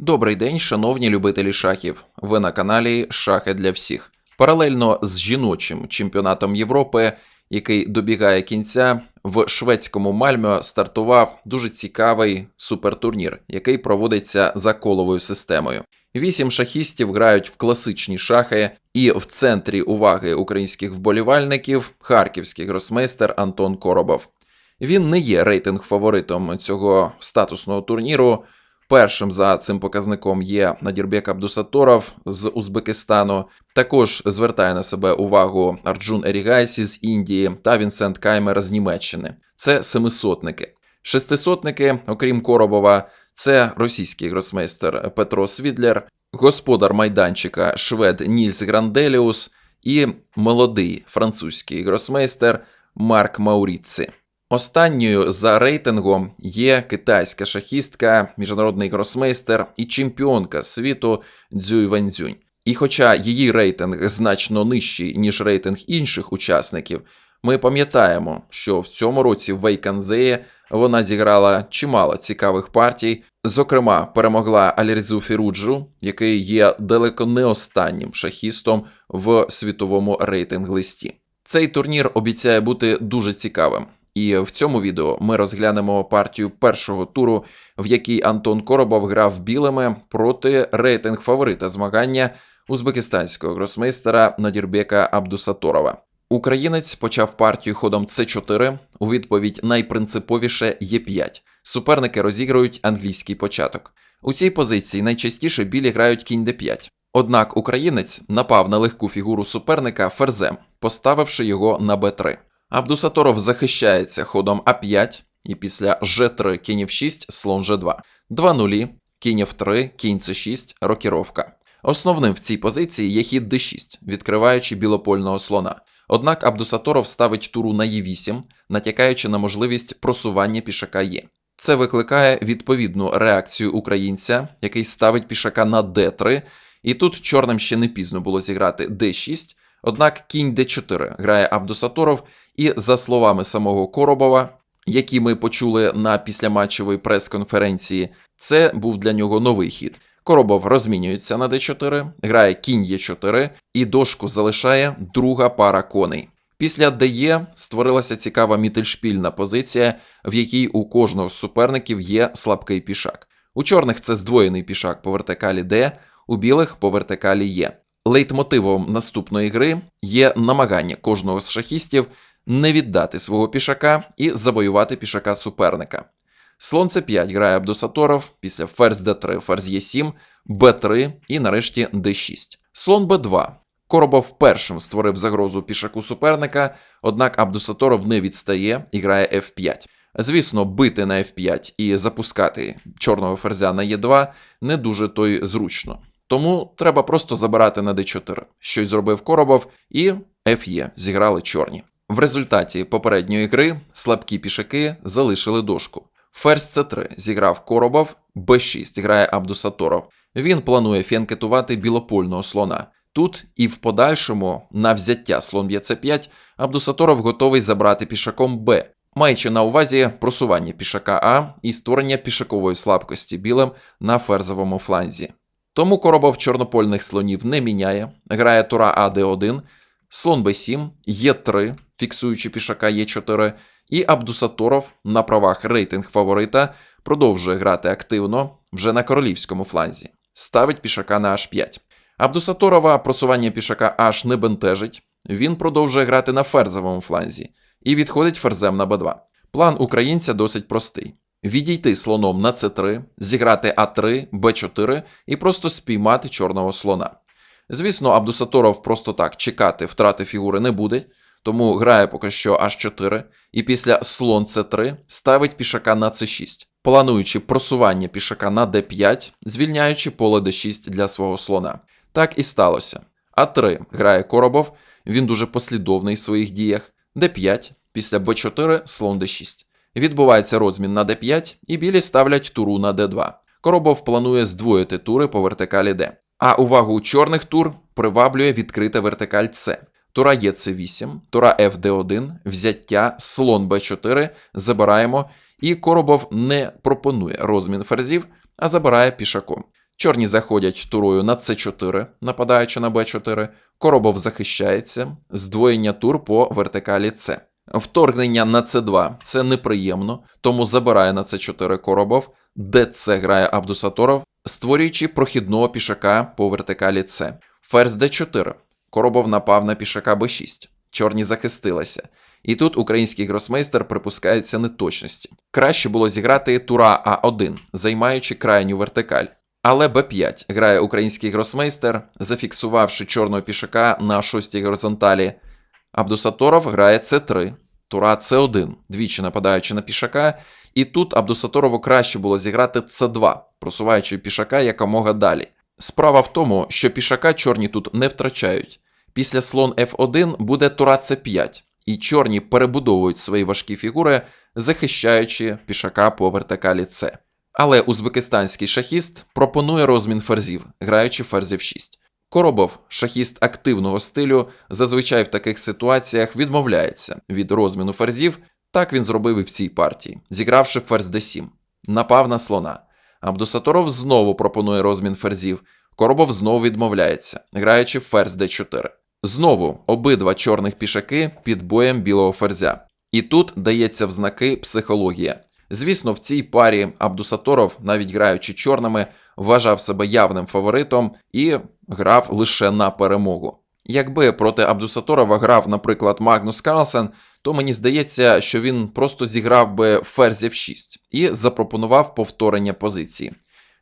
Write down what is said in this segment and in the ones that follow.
Добрий день, шановні любителі шахів. Ви на каналі Шахи для всіх. Паралельно з жіночим чемпіонатом Європи, який добігає кінця, в шведському Мальмьо стартував дуже цікавий супертурнір, який проводиться за коловою системою. Вісім шахістів грають в класичні шахи, і в центрі уваги українських вболівальників харківський гросмейстер Антон Коробов. Він не є рейтинг фаворитом цього статусного турніру. Першим за цим показником є Надірбек Абдусаторов з Узбекистану. Також звертає на себе увагу Арджун Ерігайсі з Індії та Вінсент Каймер з Німеччини. Це семисотники. Шестисотники, окрім Коробова, це російський гросмейстер Петро Свідлер, господар майданчика швед Нільс Гранделіус і молодий французький гросмейстер Марк Мауріци. Останньою за рейтингом є китайська шахістка, міжнародний гросмейстер і чемпіонка світу Дзюй Ванзюнь. І хоча її рейтинг значно нижчий, ніж рейтинг інших учасників, ми пам'ятаємо, що в цьому році в Вейканзеї вона зіграла чимало цікавих партій. Зокрема, перемогла Алірзу Фіруджу, який є далеко не останнім шахістом в світовому рейтинг-листі. Цей турнір обіцяє бути дуже цікавим. І в цьому відео ми розглянемо партію першого туру, в якій Антон Коробов грав білими проти рейтинг фаворита змагання узбекистанського гросмейстера Надірбека Абдусаторова. Українець почав партію ходом С4, у відповідь найпринциповіше Е5. Суперники розіграють англійський початок. У цій позиції найчастіше білі грають кінь Д5. Однак українець напав на легку фігуру суперника ферзем, поставивши його на Б3. Абдусаторов захищається ходом А5 і після Ж3 кінь F6, слон Ж2. 2 нулі, кінь F3, кінь С6, рокіровка. Основним в цій позиції є хід d6, відкриваючи білопольного слона. Однак Абдусаторов ставить туру на Е8, натякаючи на можливість просування пішака Е. Це викликає відповідну реакцію українця, який ставить пішака на d3, і тут чорним ще не пізно було зіграти d6, однак кінь d4 грає Абдусаторов, і за словами самого Коробова, які ми почули на післяматчевій прес-конференції, це був для нього новий хід. Коробов розмінюється на d4, грає кінь e4 і дошку залишає друга пара коней. Після ДЕ створилася цікава мітельшпільна позиція, в якій у кожного з суперників є слабкий пішак. У чорних це здвоєний пішак по вертикалі Д, у білих по вертикалі Є. Лейтмотивом наступної гри є намагання кожного з шахістів не віддати свого пішака і завоювати пішака суперника. Слон С5 грає Абдусаторов, після ферзь Д3, ферзь Е7, Б3 і нарешті Д6. Слон Б2. Коробов першим створив загрозу пішаку суперника, однак Абдусаторов не відстає і грає F5. Звісно, бити на F5 і запускати чорного ферзя на Е2 не дуже то й зручно. Тому треба просто забирати на d4. Щось зробив Коробов, і Ф'є зіграли чорні. В результаті попередньої гри слабкі пішаки залишили дошку. Ферзь С3 зіграв Коробов, Б6 грає Абдусаторов. Він планує фіанкетувати білопольного слона. Тут і в подальшому на взяття слон б'є С5 Абдусаторов готовий забрати пішаком Б, маючи на увазі просування пішака А і створення пішакової слабкості білим на ферзовому фланзі. Тому Коробов чорнопольних слонів не міняє, грає тура А Д1, слон Б7, Е3, фіксуючи пішака Е4, і Абдусаторов на правах рейтинг фаворита продовжує грати активно вже на королівському фланзі, ставить пішака на H5. Абдусаторова просування пішака H не бентежить, він продовжує грати на ферзовому фланзі і відходить ферзем на Б2. План українця досить простий. Відійти слоном на С3, зіграти А3, Б4 і просто спіймати чорного слона. Звісно, Абдусаторов просто так чекати втрати фігури не буде, тому грає поки що H4, і після слон С3 ставить пішака на С6, плануючи просування пішака на d5, звільняючи поле d6 для свого слона. Так і сталося. А3 грає Коробов, він дуже послідовний в своїх діях. d5, після b4 слон d6. Відбувається розмін на d5, і білі ставлять туру на d2. Коробов планує здвоїти тури по вертикалі d. А увагу у чорних тур приваблює відкрита вертикаль С. Тура є С8, тура ФД1, взяття, слон Б4, забираємо, і Коробов не пропонує розмін ферзів, а забирає пішаком. Чорні заходять турою на С4, нападаючи на Б4. Коробов захищається, здвоєння тур по вертикалі С. Вторгнення на С2 це неприємно, тому забирає на С4 Коробов, ДЦ грає Абдусаторов, створюючи прохідного пішака по вертикалі С. Ферзь Д4. Коробов напав на пішака Б6. Чорні захистилися. І тут український гросмейстер припускається неточності. Краще було зіграти тура А1, займаючи крайню вертикаль. Але Б5 грає український гросмейстер, зафіксувавши чорного пішака на шостій горизонталі. Абдусаторов грає С3, тура С1, двічі нападаючи на пішака. І тут Абдусаторову краще було зіграти С2, просуваючи пішака якомога далі. Справа в тому, що пішака чорні тут не втрачають. Після слон F1 буде тура С5, і чорні перебудовують свої важкі фігури, захищаючи пішака по вертикалі С. Але узбекистанський шахіст пропонує розмін ферзів, граючи ферзів 6. Коробов, шахіст активного стилю, зазвичай в таких ситуаціях відмовляється від розміну ферзів. Так він зробив і в цій партії, зігравши ферзь d7. Напав на слона. Абдусаторов знову пропонує розмін ферзів. Коробов знову відмовляється, граючи ферзь d4. Знову обидва чорних пішаки під боєм білого ферзя. І тут дається в знаки психологія. Звісно, в цій парі Абдусаторов, навіть граючи чорними, вважав себе явним фаворитом і грав лише на перемогу. Якби проти Абдусаторова грав, наприклад, Магнус Карлсен, то мені здається, що він просто зіграв би ферзів 6 і запропонував повторення позиції.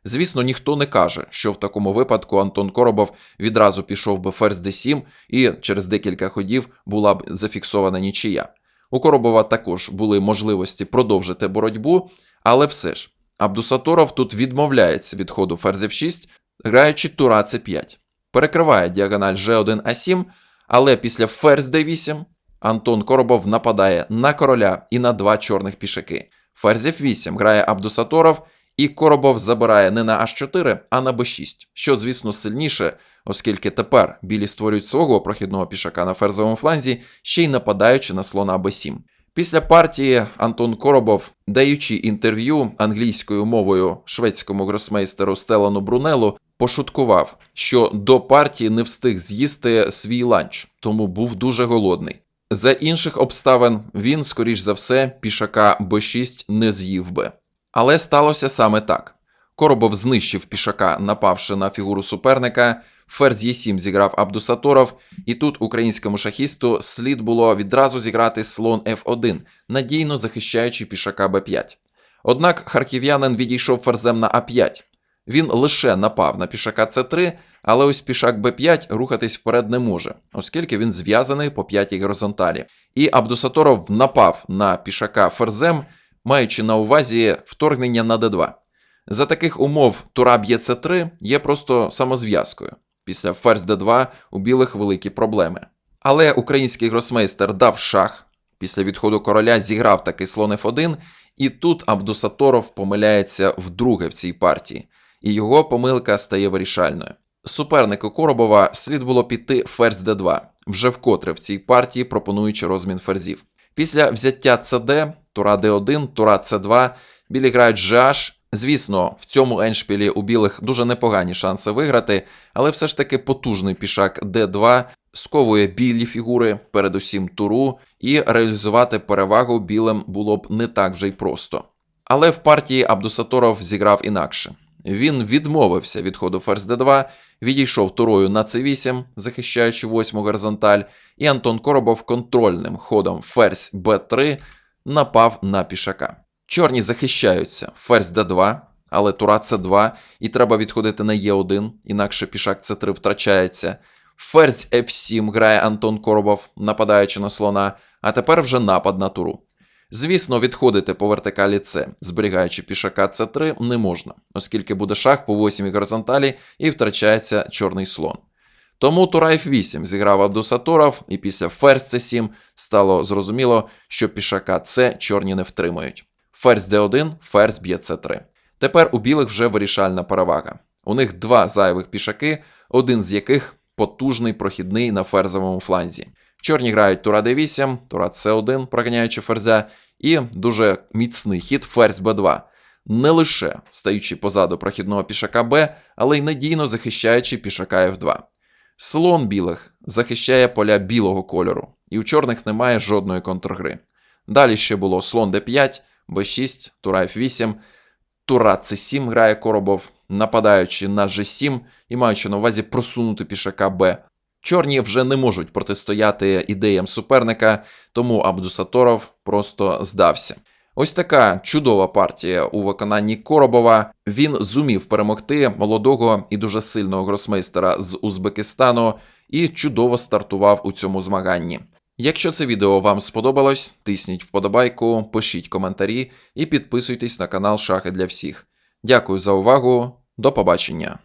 Звісно, ніхто не каже, що в такому випадку Антон Коробов відразу пішов би ферзь d7 і через декілька ходів була б зафіксована нічия. У Коробова також були можливості продовжити боротьбу, але все ж, Абдусаторов тут відмовляється від ходу ферзів 6, граючи тура c5. Перекриває діагональ G1А7, але після ферзь d8 Антон Коробов нападає на короля і на два чорних пішаки. Ферзь F8 грає Абдусаторов, і Коробов забирає не на H4, а на B6, що, звісно, сильніше, оскільки тепер білі створюють свого прохідного пішака на ферзовому фланзі, ще й нападаючи на слона B7. Після партії Антон Коробов, даючи інтерв'ю англійською мовою шведському гросмейстеру Стелану Брунелу, пошуткував, що до партії не встиг з'їсти свій ланч, тому був дуже голодний. За інших обставин він, скоріш за все, пішака Б6 не з'їв би. Але сталося саме так. Коробов знищив пішака, напавши на фігуру суперника. Ферзь Е7 зіграв Абдусаторов, і тут українському шахісту слід було відразу зіграти слон F1, надійно захищаючи пішака Б5. Однак харків'янин відійшов ферзем на А5. Він лише напав на пішака С3, але ось пішак Б5 рухатись вперед не може, оскільки він зв'язаний по п'ятій горизонталі. І Абдусаторов напав на пішака ферзем, маючи на увазі вторгнення на d2. За таких умов тура б'є С3 є просто самозв'язкою. Після ферзь d2 у білих великі проблеми. Але український гросмейстер дав шах. Після відходу короля зіграв такий слон F1, і тут Абдусаторов помиляється вдруге в цій партії, і його помилка стає вирішальною. Супернику Коробова слід було піти ферзь d2, вже вкотре в цій партії пропонуючи розмін ферзів. Після взяття CD, тура d1, тура c2, білі грають GH. Звісно, в цьому еншпілі у білих дуже непогані шанси виграти, але все ж таки потужний пішак d2 сковує білі фігури, передусім туру, і реалізувати перевагу білим було б не так вже й просто. Але в партії Абдусаторов зіграв інакше. Він відмовився від ходу ферзь d2, відійшов турою на c8, захищаючи восьму горизонталь, і Антон Коробов контрольним ходом ферзь b3 напав на пішака. Чорні захищаються ферзь d2, але тура c2, і треба відходити на e1, інакше пішак c3 втрачається. Ферзь f7 грає Антон Коробов, нападаючи на слона, а тепер вже напад на туру. Звісно, відходити по вертикалі С, зберігаючи пішака С3, не можна, оскільки буде шах по 8 горизонталі і втрачається чорний слон. Тому тура F8 зіграв Абдусаторов, і після ферзь C7 стало зрозуміло, що пішака С чорні не втримують. Ферзь D1, ферзь б'є С3. Тепер у білих вже вирішальна перевага. У них два зайвих пішаки, один з яких потужний прохідний на ферзовому фланзі. Чорні грають тура d8, тура c1, проганяючи ферзя, і дуже міцний хід ферзь b2. не лише стаючи позаду прохідного пішака Б, але й надійно захищаючи пішака F2. Слон білих захищає поля білого кольору, і у чорних немає жодної контргри. Далі ще було слон d5, b6, тура f8, тура c7 грає Коробов, нападаючи на g7 і маючи на увазі просунути пішака Б. Чорні вже не можуть протистояти ідеям суперника, тому Абдусаторов просто здався. Ось така чудова партія у виконанні Коробова. Він зумів перемогти молодого і дуже сильного гросмейстера з Узбекистану і чудово стартував у цьому змаганні. Якщо це відео вам сподобалось, тисніть вподобайку, пишіть коментарі і підписуйтесь на канал Шахи для всіх. Дякую за увагу, до побачення!